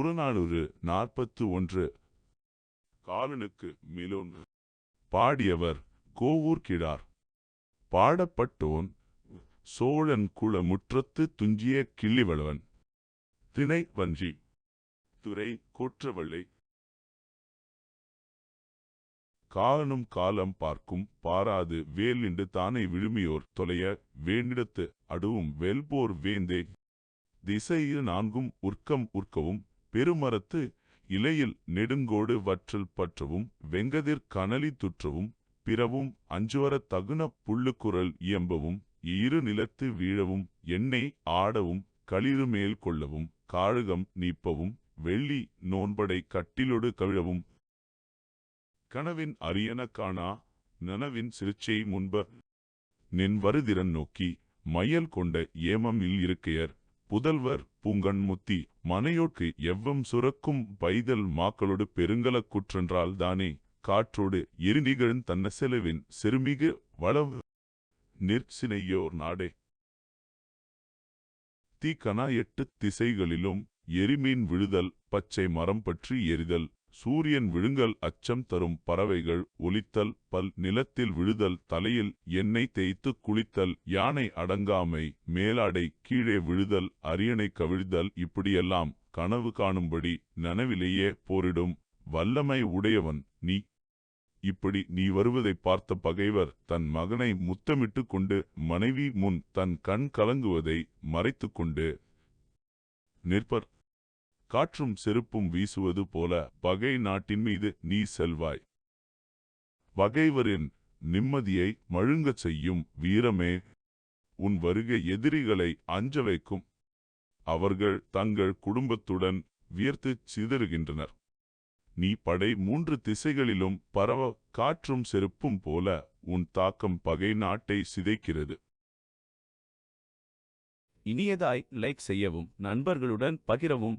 புறநானூறு நாற்பத்து ஒன்று காலனுக்கு மிலோன். பாடியவர் கோவூர் கிழார் பாடப்பட்டோன் சோழன் குல முற்றத்து துஞ்சிய கிள்ளிவளவன். திணை வஞ்சி. துறை கோற்றவள்ளை. காலனும் காலம் பார்க்கும் பாராது வேலிண்டு தானே விழுமியோர் தொலைய வேண்டிடத்து அடுவும் வெல்போர் வேந்தே. திசையில் நான்கும் உர்க்கம் உர்க்கவும் பெருமரத்து இலையில் நெடுங்கோடு வற்றல் பற்றவும் வெங்கதிர் கனலி துற்றவும் பிறவும் அஞ்சுவரத் தகுன புள்ளுக்குரல் இயம்பவும் இரு நிலத்து வீழவும் எண்ணெய் ஆடவும் களிறு மேல் கொள்ளவும் காழுகம் நீப்பவும் வெள்ளி நோன்படை கட்டிலொடு கவிழவும். கனவின் அரியன காணா நனவின் சிறுச்சை முன்ப நின் வருதிறன் நோக்கி மையல் கொண்ட ஏமம் இல் இருக்கையர். புதல்வர் பூங்கண்முத்தி மனையோட்கு எவ்வம் சுரக்கும் பைதல் மாக்களோடு பெருங்கலக் குற்றென்றால் தானே காற்றோடு எரிநிகழ்ந் தன்ன செலவின் செருமிகு வளவு நிற்சினையோர் நாடே. தீக்கனா எட்டு திசைகளிலும் எரிமீன் விழுதல் பச்சை மரம் பற்றி எரிதல் சூரியன் விழுங்கல் அச்சம் தரும் பறவைகள் ஒலித்தல் பல் நிலத்தில் விழுதல் தலையில் எண்ணெய் தேய்த்து குளித்தல் யானை அடங்காமை மேலாடை கீழே விழுதல் அரியணை கவிழ்தல் இப்படியெல்லாம் கனவு காணும்படி நனவிலேயே போரிடும். வல்லமை உடையவன் நீ. இப்படி நீ வருவதைப் பார்த்த பகைவர் தன் மகனை முத்தமிட்டு கொண்டு மனைவி முன் தன் கண் கலங்குவதை மறைத்துக் கொண்டு நிற்பர். காற்றும் செருப்பும் வீசுவது போல பகை நாட்டின் மீது நீ செல்வாய். பகைவரின் நிம்மதியை மழுங்கச் செய்யும் வீரமே உன் வருகை எதிரிகளை அஞ்ச வைக்கும். அவர்கள் தங்கள் குடும்பத்துடன் வியர்த்துச் சிதறுகின்றனர். நீ படை மூன்று திசைகளிலும் பரவ காற்றும் செருப்பும் போல உன் தாக்கம் பகை நாட்டை சிதைக்கிறது. இனியதாய் லைக் செய்யவும் நண்பர்களுடன் பகிரவும்.